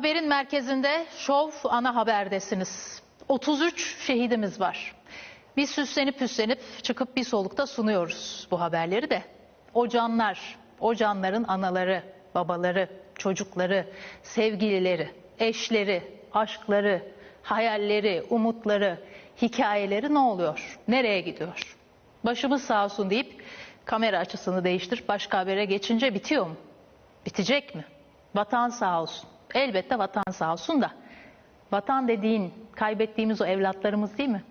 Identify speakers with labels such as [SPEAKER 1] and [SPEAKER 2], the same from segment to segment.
[SPEAKER 1] Haberin merkezinde şov ana haberdesiniz. 33 şehidimiz var. Biz süslenip püslenip çıkıp bir solukta sunuyoruz bu haberleri de. O canlar, o canların anaları, babaları, çocukları, sevgilileri, eşleri, aşkları, hayalleri, umutları, hikayeleri ne oluyor? Nereye gidiyor? Başımız sağ olsun deyip kamera açısını değiştirip başka habere geçince bitiyor mu? Bitecek mi? Vatan sağ olsun. Elbette vatan sağ olsun da vatan dediğin kaybettiğimiz o evlatlarımız değil mi?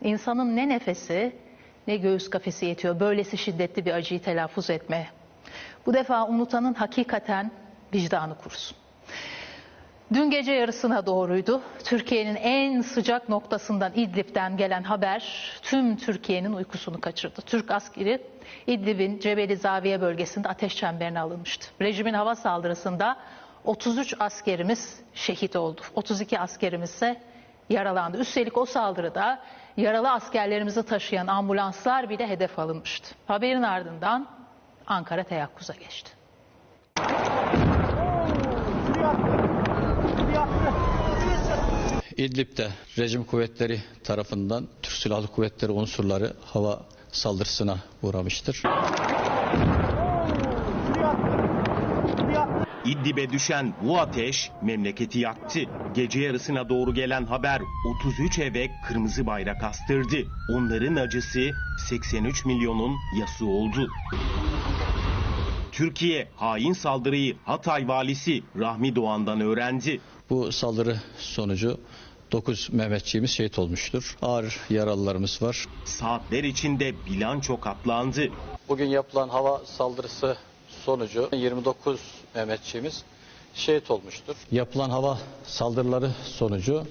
[SPEAKER 1] İnsanın ne nefesi ne göğüs kafesi yetiyor böylesi şiddetli bir acıyı telaffuz etmeye. Bu defa unutanın hakikaten vicdanı kurusun. Dün gece yarısına doğruydu. Türkiye'nin en sıcak noktasından İdlib'den gelen haber tüm Türkiye'nin uykusunu kaçırdı. Türk askeri İdlib'in Cebeli Zaviye bölgesinde ateş çemberine alınmıştı. Rejimin hava saldırısında 33 askerimiz şehit oldu. 32 askerimiz ise yaralandı. Üstelik o saldırıda yaralı askerlerimizi taşıyan ambulanslar bile hedef alınmıştı. Haberin ardından Ankara teyakkuza geçti.
[SPEAKER 2] İdlib'de rejim kuvvetleri tarafından Türk Silahlı Kuvvetleri unsurları hava saldırısına uğramıştır.
[SPEAKER 3] İdlib'e düşen bu ateş memleketi yaktı. Gece yarısına doğru gelen haber 33 eve kırmızı bayrak astırdı. Onların acısı 83 milyonun yası oldu. Türkiye hain saldırıyı Hatay valisi Rahmi Doğan'dan öğrendi.
[SPEAKER 2] Bu saldırı sonucu 9 Mehmetçiğimiz şehit olmuştur. Ağır yaralılarımız var.
[SPEAKER 3] Saatler içinde bilanço katlandı.
[SPEAKER 2] Bugün yapılan hava saldırısı sonucu 29 Mehmetçiğimiz şehit olmuştur. Yapılan hava saldırıları sonucu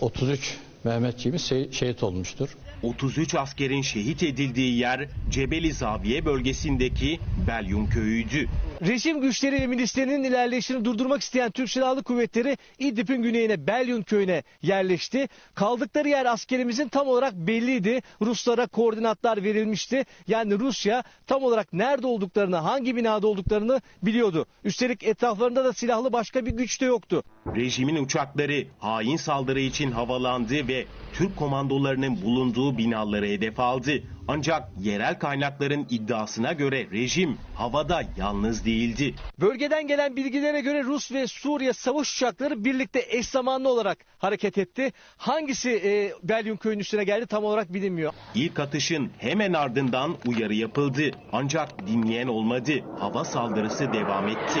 [SPEAKER 2] 33 Mehmetçiğimiz şe- şehit olmuştur.
[SPEAKER 3] 33 askerin şehit edildiği yer Cebeli Zaviye bölgesindeki Belyum köyüydü.
[SPEAKER 4] Rejim güçleri ve milislerinin ilerleyişini durdurmak isteyen Türk Silahlı Kuvvetleri İdlib'in güneyine Belyun köyüne yerleşti. Kaldıkları yer askerimizin tam olarak belliydi. Ruslara koordinatlar verilmişti. Yani Rusya tam olarak nerede olduklarını, hangi binada olduklarını biliyordu. Üstelik etraflarında da silahlı başka bir güç de yoktu.
[SPEAKER 3] Rejimin uçakları hain saldırı için havalandı ve Türk komandolarının bulunduğu binaları hedef aldı. Ancak yerel kaynakların iddiasına göre rejim havada yalnız değildi.
[SPEAKER 4] Bölgeden gelen bilgilere göre Rus ve Suriye savaş uçakları birlikte eş zamanlı olarak hareket etti. Hangisi e, Belyun köyünün üstüne geldi tam olarak bilinmiyor.
[SPEAKER 3] İlk atışın hemen ardından uyarı yapıldı. Ancak dinleyen olmadı. Hava saldırısı devam etti.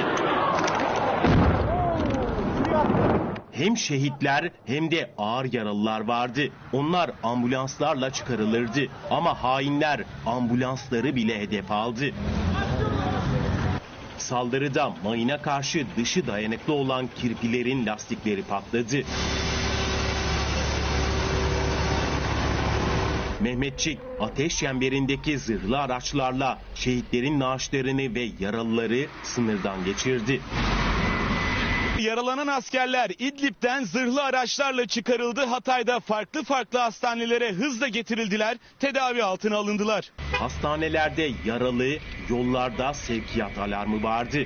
[SPEAKER 3] Hem şehitler hem de ağır yaralılar vardı. Onlar ambulanslarla çıkarılırdı. Ama hainler ambulansları bile hedef aldı. Saldırıda mayına karşı dışı dayanıklı olan kirpilerin lastikleri patladı. Mehmetçik ateş çemberindeki zırhlı araçlarla şehitlerin naaşlarını ve yaralıları sınırdan geçirdi.
[SPEAKER 5] Yaralanan askerler İdlib'den zırhlı araçlarla çıkarıldı. Hatay'da farklı farklı hastanelere hızla getirildiler. Tedavi altına alındılar.
[SPEAKER 3] Hastanelerde yaralı, yollarda sevkiyat alarmı vardı.